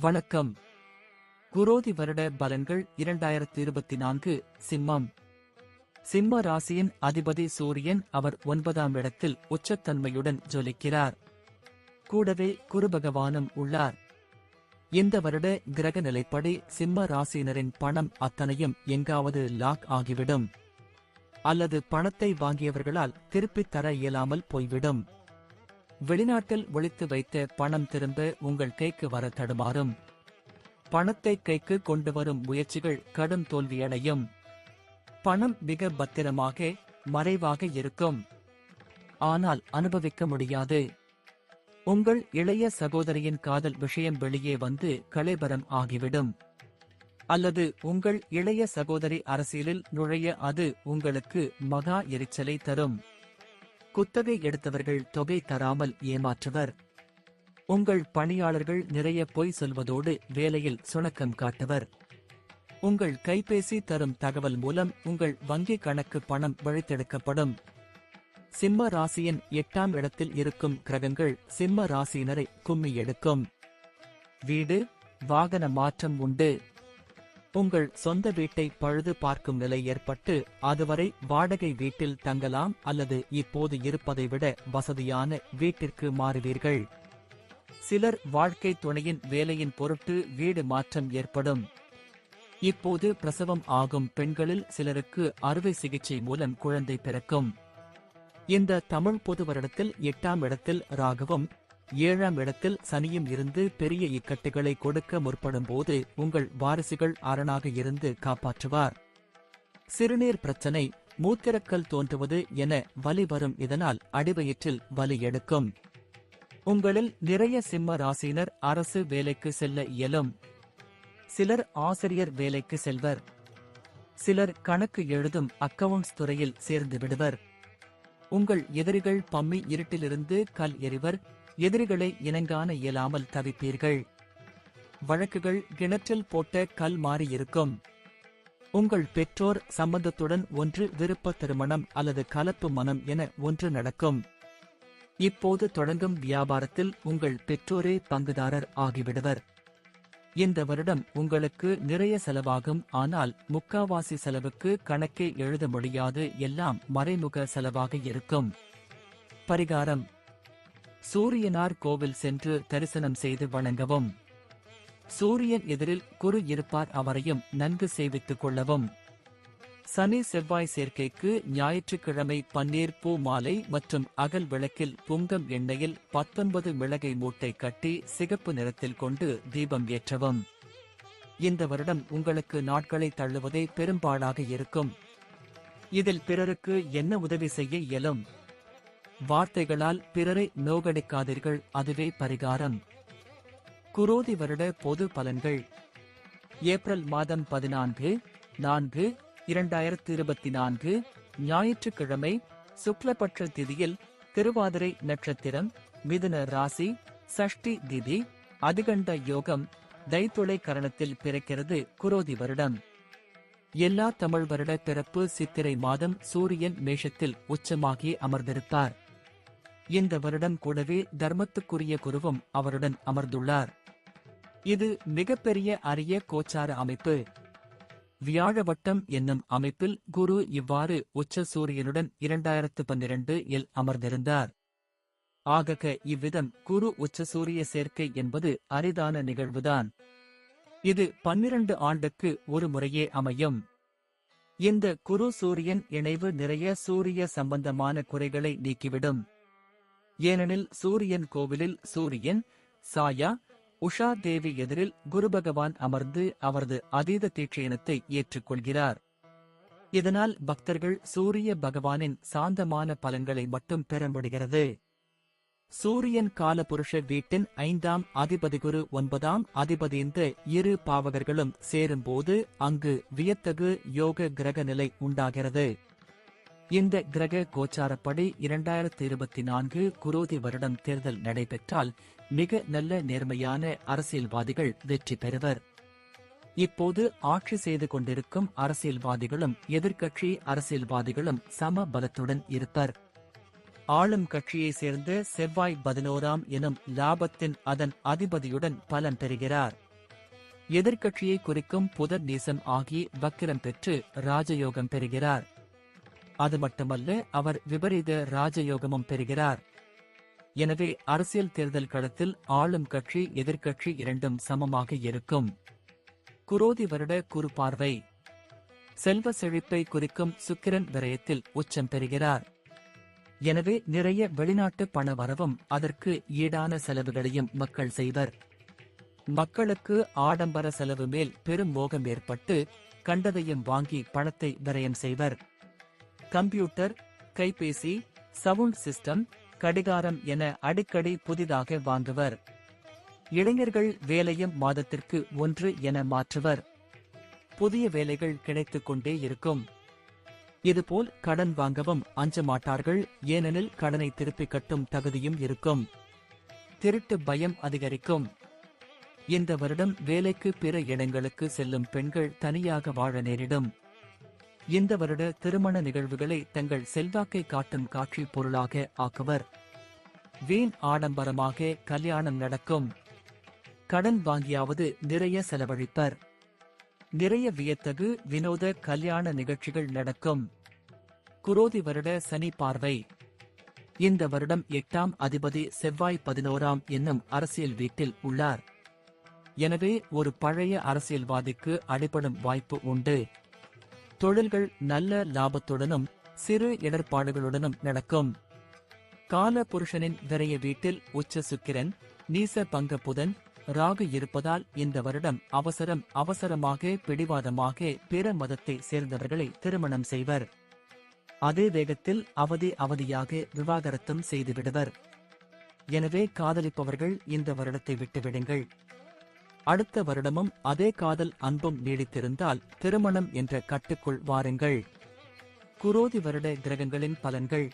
வணக்கம். குரோதி வருட பலன்கள் இரண்டாயிரத்தி இருபத்தி நான்கு சிம்மம். சிம்ம ராசியின் அதிபதி சூரியன் அவர் ஒன்பதாம் இடத்தில் உச்சத்தன்மையுடன் ஜொலிக்கிறார். கூடவே குரு பகவானும் உள்ளார். இந்த வருட கிரக நிலைப்படி சிம்ம ராசியினரின் பணம் அத்தனையும் எங்காவது லாக் ஆகிவிடும். அல்லது பணத்தை வாங்கியவர்களால் திருப்பித் தர இயலாமல் போய்விடும். வெளிநாட்டில் ஒழித்து வைத்த பணம் திரும்ப உங்கள் கைக்கு வர தடுமாறும். பணத்தை கைக்கு கொண்டு வரும் முயற்சிகள் கடும் தோல்வியடையும். பணம் மிக பத்திரமாக மறைவாக இருக்கும். ஆனால் அனுபவிக்க முடியாது. உங்கள் இளைய சகோதரியின் காதல் விஷயம் வெளியே வந்து கலைபரம் ஆகிவிடும். அல்லது உங்கள் இளைய சகோதரி அரசியலில் நுழைய அது உங்களுக்கு மகா எரிச்சலை தரும். குத்தகை எடுத்தவர்கள் தொகை தராமல் ஏமாற்றுவர். உங்கள் பணியாளர்கள் நிறைய பொய் சொல்வதோடு வேலையில் சுணக்கம் காட்டுவர். உங்கள் கைபேசி தரும் தகவல் மூலம் உங்கள் வங்கி கணக்கு பணம் வழித்தெடுக்கப்படும். சிம்ம ராசியின் எட்டாம் இடத்தில் இருக்கும் கிரகங்கள் சிம்ம ராசியினரை கும்மி எடுக்கும். வீடு வாகன மாற்றம் உண்டு. உங்கள் சொந்த வீட்டை பழுது பார்க்கும் நிலை ஏற்பட்டு அதுவரை வாடகை வீட்டில் தங்கலாம் அல்லது இப்போது இருப்பதை விட வசதியான வீட்டிற்கு மாறுவீர்கள். சிலர் வாழ்க்கை துணையின் வேலையின் பொருட்டு வீடு மாற்றம் ஏற்படும். இப்போது பிரசவம் ஆகும் பெண்களில் சிலருக்கு அறுவை சிகிச்சை மூலம் குழந்தை பிறக்கும். இந்த தமிழ் பொது வருடத்தில் எட்டாம் இடத்தில் ராகவும் ஏழாம் இடத்தில் சனியும் இருந்து பெரிய இக்கட்டுகளை கொடுக்க முற்படும் போது உங்கள் வாரிசுகள் அரணாக இருந்து காப்பாற்றுவார். சிறுநீர் பிரச்சனை மூத்திரக்கல் தோன்றுவது என வலி வரும் இதனால் அடிவயிற்றில் வலி எடுக்கும். உங்களில் நிறைய சிம்ம ராசியினர் அரசு வேலைக்கு செல்ல இயலும். சிலர் ஆசிரியர் வேலைக்கு செல்வர். சிலர் கணக்கு எழுதும் அக்கவுண்ட்ஸ் துறையில் சேர்ந்து விடுவர். உங்கள் எதிரிகள் பம்மி இருட்டிலிருந்து கல் எறிவர். எதிரிகளை இனங்காண இயலாமல் தவிப்பீர்கள். வழக்குகள் கிணற்றில் போட்ட கல் மாறியிருக்கும். உங்கள் பெற்றோர் சம்பந்தத்துடன் ஒன்று விருப்ப திருமணம் அல்லது கலப்பு மனம் என ஒன்று நடக்கும். இப்போது தொடங்கும் வியாபாரத்தில் உங்கள் பெற்றோரே பங்குதாரர் ஆகிவிடுவர். இந்த வருடம் உங்களுக்கு நிறைய செலவாகும் ஆனால் முக்காவாசி செலவுக்கு கணக்கே எழுத முடியாது எல்லாம் மறைமுக செலவாக இருக்கும். பரிகாரம் சூரியனார் கோவில் சென்று தரிசனம் செய்து வணங்கவும். சூரியன் எதிரில் குரு இருப்பார் அவரையும் நன்கு சேவித்துக் கொள்ளவும். சனி செவ்வாய் சேர்க்கைக்கு ஞாயிற்றுக்கிழமை பன்னீர் பூ மாலை மற்றும் அகல் விளக்கில் புங்கம் எண்ணெயில் பத்தொன்பது மிளகை மூட்டை கட்டி சிகப்பு நிறத்தில் கொண்டு தீபம் ஏற்றவும். இந்த வருடம் உங்களுக்கு நாட்களை தள்ளுவதே பெரும்பாலாக இருக்கும். இதில் பிறருக்கு என்ன உதவி செய்ய இயலும்? வார்த்தைகளால் பிறரை நோகடிக்காதீர்கள் அதுவே பரிகாரம். குரோதி வருட பொது பலன்கள். ஏப்ரல் மாதம் பதினான்கு நான்கு இரண்டாயிரத்து இருபத்தி நான்கு ஞாயிற்றுக்கிழமை சுக்லபட்ச திதியில் திருவாதிரை நட்சத்திரம் மிதுன ராசி சஷ்டி திதி அதிகண்ட யோகம் தைத்துளை கரணத்தில் பிறக்கிறது குரோதி வருடம். எல்லா தமிழ் வருட பிறப்பு சித்திரை மாதம் சூரியன் மேஷத்தில் உச்சமாகி அமர்ந்திருப்பார். இந்த வருடம் கூடவே தர்மத்துக்குரிய குருவும் அவருடன் அமர்ந்துள்ளார். இது மிகப்பெரிய அரிய கோச்சார அமைப்பு. வியாழவட்டம் என்னும் அமைப்பில் குரு இவ்வாறு உச்ச சூரியனுடன் இரண்டாயிரத்து பன்னிரண்டு இல் அமர்ந்திருந்தார். ஆகக இவ்விதம் குரு உச்ச சூரிய சேர்க்கை என்பது அரிதான நிகழ்வுதான். இது பன்னிரண்டு ஆண்டுக்கு ஒரு முறையே அமையும். இந்த குரு சூரியன் இணைவு நிறைய சூரிய சம்பந்தமான குறைகளை நீக்கிவிடும். ஏனெனில் சூரியன் கோவிலில் சூரியன் சாயா உஷா தேவி எதிரில் குரு பகவான் அமர்ந்து அவரது அதீத தீட்சயனத்தை ஏற்றுக்கொள்கிறார். இதனால் பக்தர்கள் சூரிய பகவானின் சாந்தமான பலன்களை மட்டும் பெற முடிகிறது. சூரியன் காலபுருஷ வீட்டின் ஐந்தாம் அதிபதி குரு ஒன்பதாம் அதிபதி இந்த இரு பாவகர்களும் சேரும்போது அங்கு வியத்தகு யோக கிரக நிலை உண்டாகிறது. இந்த கிரக கோச்சாரப்படி இரண்டாயிரத்தி இருபத்தி நான்கு குரோதி வருடம் தேர்தல் நடைபெற்றால் மிக நல்ல நேர்மையான அரசியல்வாதிகள் வெற்றி பெறுவர். இப்போது ஆட்சி செய்து கொண்டிருக்கும் அரசியல்வாதிகளும் எதிர்க்கட்சி அரசியல்வாதிகளும் சம பலத்துடன் இருப்பர். ஆளும் கட்சியை சேர்ந்த செவ்வாய் பதினோராம் எனும் லாபத்தின் அதன் அதிபதியுடன் பலன் பெறுகிறார். எதிர்க்கட்சியை குறிக்கும் புதர் நீசம் ஆகி வக்கிரம் பெற்று ராஜயோகம் பெறுகிறார். அது மட்டுமல்ல அவர் விபரீத ராஜயோகமும் பெறுகிறார். எனவே அரசியல் தேர்தல் களத்தில் ஆளும் கட்சி எதிர்க்கட்சி இரண்டும் சமமாக இருக்கும். குரோதி வருட குறுபார்வை செல்வ செழிப்பை குறிக்கும் சுக்கிரன் விரயத்தில் உச்சம் பெறுகிறார். எனவே நிறைய வெளிநாட்டு பண வரவும் அதற்கு ஈடான செலவுகளையும் மக்கள் செய்வர். மக்களுக்கு ஆடம்பர செலவு மேல் பெரும் மோகம் ஏற்பட்டு கண்டதையும் வாங்கி பணத்தை விரயம் செய்வர். கம்ப்யூட்டர் கைபேசி சவுண்ட் சிஸ்டம் கடிகாரம் என அடிக்கடி புதிதாக வாங்குவர். இளைஞர்கள் வேலையும் மாதத்திற்கு ஒன்று என மாற்றுவர். புதிய வேலைகள் கிடைத்துக் கொண்டே இருக்கும். இதுபோல் கடன் வாங்கவும் அஞ்ச மாட்டார்கள் ஏனெனில் கடனை திருப்பிக் கட்டும் தகுதியும் இருக்கும். திருட்டு பயம் அதிகரிக்கும். இந்த வருடம் வேலைக்கு பிற இடங்களுக்கு செல்லும் பெண்கள் தனியாக வாழ நேரிடும். இந்த வருட திருமண நிகழ்வுகளை தங்கள் செல்வாக்கை காட்டும் காட்சி பொருளாக ஆக்குவர். வீண் ஆடம்பரமாக கல்யாணம் நடக்கும். கடன் வாங்கியாவது நிறைய செலவழிப்பர். நிறைய வியத்தகு வினோத கல்யாண நிகழ்ச்சிகள் நடக்கும். குரோதி வருட சனி பார்வை. இந்த வருடம் எட்டாம் அதிபதி செவ்வாய் பதினோராம் என்னும் அரசியல் வீட்டில் உள்ளார். எனவே ஒரு பழைய அரசியல்வாதிக்கு அடிபடும் வாய்ப்பு உண்டு. தொழில்கள் நல்ல லாபத்துடனும் சிறு இடர்பாடுகளுடனும் நடக்கும். கால புருஷனின் விரைய வீட்டில் உச்ச சுக்கிரன் நீச பங்க புதன் ராகு இருப்பதால் இந்த வருடம் அவசரம் அவசரமாக பிடிவாதமாக பிற மதத்தை சேர்ந்தவர்களை திருமணம் செய்வர். அதே வேகத்தில் அவதி அவதியாக விவாகரத்தும் செய்துவிடுவர். எனவே காதலிப்பவர்கள் இந்த வருடத்தை விட்டுவிடுங்கள் அடுத்த வருடமும் அதே காதல் அன்பும் நீடித்திருந்தால் திருமணம் என்ற கட்டுக்குள் வாருங்கள். குரோதி வருட கிரகங்களின் பலன்கள்.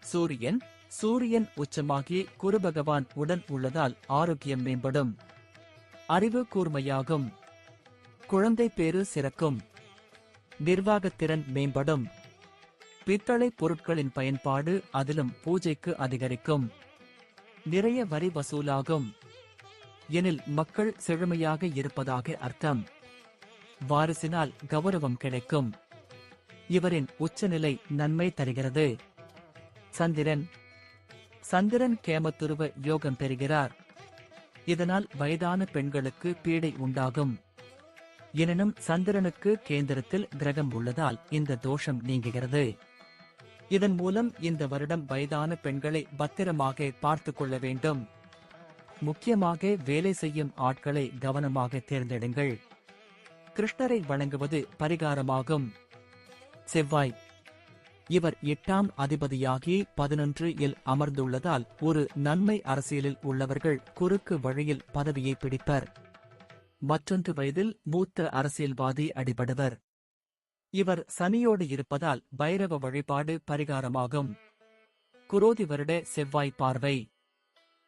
சூரியன் சூரியன் உச்சமாகி குரு பகவான் உடன் உள்ளதால் ஆரோக்கியம் மேம்படும். அறிவு கூர்மையாகும். குழந்தை பேறு சிறக்கும். நிர்வாகத்திறன் மேம்படும். பித்தளை பொருட்களின் பயன்பாடு அதிலும் பூஜைக்கு அதிகரிக்கும். நிறைய வரி வசூலாகும். எனில் மக்கள் செழுமையாக இருப்பதாக அர்த்தம். வாரிசினால் கௌரவம் கிடைக்கும். இவரின் உச்சநிலை நன்மை தருகிறது. சந்திரன். சந்திரன் கேமத்துருவ யோகம் பெறுகிறார். இதனால் வயதான பெண்களுக்கு பீடை உண்டாகும். எனினும் சந்திரனுக்கு கேந்திரத்தில் கிரகம் உள்ளதால் இந்த தோஷம் நீங்குகிறது. இதன் மூலம் இந்த வருடம் வயதான பெண்களை பத்திரமாக பார்த்துக் கொள்ள வேண்டும். முக்கியமாக வேலை செய்யும் ஆட்களை கவனமாக தேர்ந்தெடுங்கள். கிருஷ்ணரை வணங்குவது பரிகாரமாகும். செவ்வாய். இவர் எட்டாம் அதிபதியாகி பதினொன்று இல் அமர்ந்துள்ளதால் ஒரு நன்மை அரசியலில் உள்ளவர்கள் குறுக்கு வழியில் பதவியை பிடிப்பர். மற்றொன்று வயதில் மூத்த அரசியல்வாதி அடிபடுவர். இவர் சனியோடு இருப்பதால் பைரவ வழிபாடு பரிகாரமாகும். குரோதி வருட செவ்வாய் பார்வை.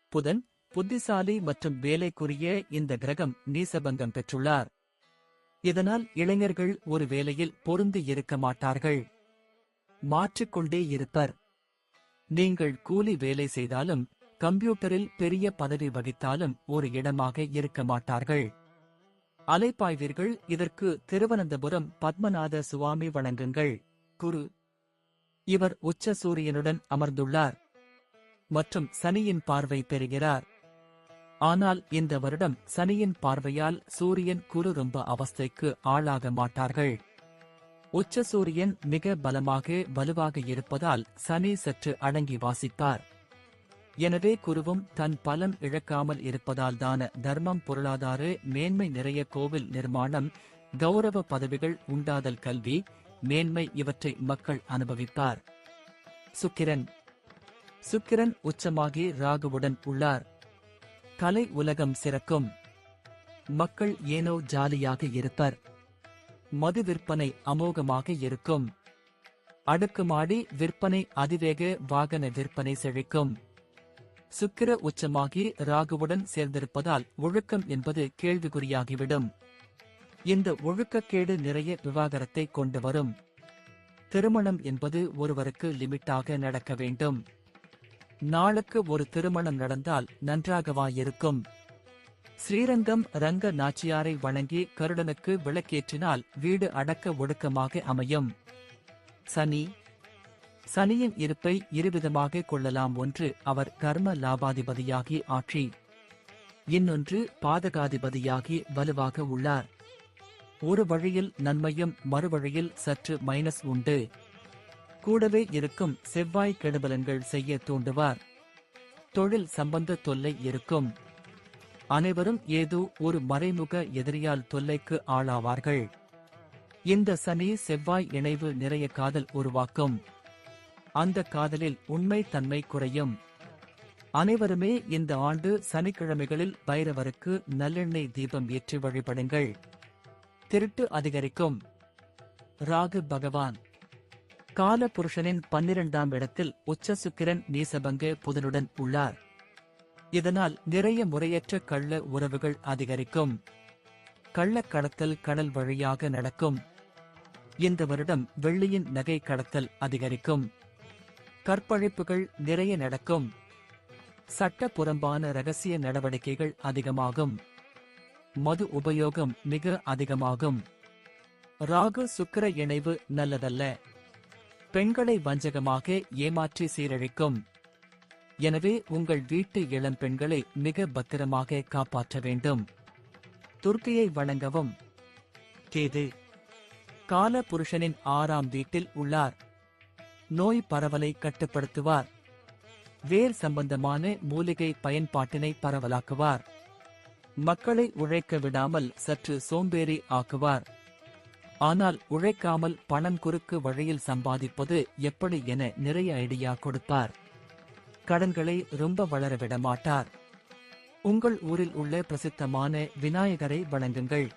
புதன் புத்திசாலி மற்றும் வேலைக்குரிய இந்த கிரகம் நீசபங்கம் பெற்றுள்ளார். இதனால் இளைஞர்கள் ஒரு வேலையில் பொருந்து இருக்க மாட்டார்கள். மாற்றிக்கொண்டே இருப்பர். நீங்கள் கூலி வேலை செய்தாலும் கம்ப்யூட்டரில் பெரிய பதவி வகித்தாலும் ஒரு இடமாக இருக்க மாட்டார்கள். அலைப்பாய்வீர்கள் இதற்கு திருவனந்தபுரம் பத்மநாத சுவாமி வணங்குங்கள் குரு. இவர் உச்ச சூரியனுடன் அமர்ந்துள்ளார். மற்றும் சனியின் பார்வை பெறுகிறார். ஆனால் இந்த வருடம் சனியின் பார்வையால் சூரியன் குரு ரொம்ப அவஸ்தைக்கு ஆளாக மாட்டார்கள். உச்ச சூரியன் மிக பலமாக வலுவாக இருப்பதால் சனி சற்று அடங்கி வாசிப்பார். எனவே குருவும் தன் பலம் இழக்காமல் இருப்பதால்தான தர்மம் பொருளாதார மேன்மை நிறைய கோவில் நிர்மாணம் கௌரவ பதவிகள் உண்டாதல் கல்வி மேன்மை இவற்றை மக்கள் அனுபவிப்பார். சுக்கிரன். சுக்கிரன் உச்சமாகி ராகுவுடன் உள்ளார். கலை உலகம் சிறக்கும். மக்கள் ஏனோ ஜாலியாக இருப்பர். மது விற்பனை அமோகமாக இருக்கும். அடுக்குமாடி விற்பனை அதிவேக வாகன விற்பனை செழிக்கும். சுக்கிர உச்சமாகி ராகுவுடன் சேர்ந்திருப்பதால் ஒழுக்கம் என்பது கேள்விக்குறியாகிவிடும். இந்த ஒழுக்கக்கேடு நிறைய விவாகரத்தை கொண்டு வரும். திருமணம் என்பது ஒருவருக்கு லிமிட்டாக நடக்க வேண்டும். நாளுக்கு ஒரு திருமணம் நடந்தால் நன்றாகவா இருக்கும்? ஸ்ரீரங்கம் ரங்க நாச்சியாரை வணங்கி கருடனுக்கு விளக்கேற்றினால் வீடு அடக்க ஒடுக்கமாக அமையும். சனி. சனியின் இருப்பை இருவிதமாக கொள்ளலாம் ஒன்று அவர் கர்ம லாபாதிபதியாகி ஆட்சி. இன்னொன்று பாதகாதிபதியாகி வலுவாக உள்ளார். ஒரு வழியில் நன்மையும் மறுவழியில் சற்று மைனஸ் உண்டு. கூடவே இருக்கும் செவ்வாய் கெடுபலன்கள் செய்ய தூண்டுவார். தொழில் சம்பந்த தொல்லை இருக்கும். அனைவரும் ஏதோ ஒரு மறைமுக எதிரியால் தொல்லைக்கு ஆளாவார்கள். இந்த சனி செவ்வாய் இணைவு நிறைய காதல் உருவாக்கும். அந்த காதலில் உண்மை தன்மை குறையும். அனைவருமே இந்த ஆண்டு சனிக்கிழமைகளில் பைரவருக்கு நல்லெண்ணெய் தீபம் ஏற்றி வழிபடுங்கள். திருட்டு அதிகரிக்கும். ராகு பகவான். கால புருஷனின் பன்னிரண்டாம் இடத்தில் உச்ச சுக்கிரன் நீசபங்க புதனுடன் உள்ளார். இதனால் நிறைய முறையற்ற கள்ள உறவுகள் அதிகரிக்கும். கள்ளக் கடத்தல் கடல் வழியாக நடக்கும். இந்த வருடம் வெள்ளியின் நகை கடத்தல் அதிகரிக்கும். கற்பழிப்புகள் நிறைய நடக்கும். சட்ட புறம்பான ரகசிய நடவடிக்கைகள் அதிகமாகும். மது உபயோகம் மிக அதிகமாகும். ராகு சுக்கிர இணைவு நல்லதல்ல. பெண்களை வஞ்சகமாக ஏமாற்றி சீரழிக்கும். எனவே உங்கள் வீட்டு இளம் பெண்களை மிக பத்திரமாக காப்பாற்ற வேண்டும். துர்க்கையை வணங்கவும். கேது கால புருஷனின் ஆறாம் வீட்டில் உள்ளார். நோய் பரவலை கட்டுப்படுத்துவார். வேர் சம்பந்தமான மூலிகை பயன்பாட்டினை பரவலாக்குவார். மக்களை உழைக்க விடாமல் சற்று சோம்பேறி ஆக்குவார். ஆனால் உழைக்காமல் பணம் குறுக்கு வழியில் சம்பாதிப்பது எப்படி என நிறைய ஐடியா கொடுப்பார். கடன்களை ரொம்ப வளர விட மாட்டார் உங்கள் ஊரில் உள்ள பிரசித்தமான விநாயகரை வணங்குங்கள்.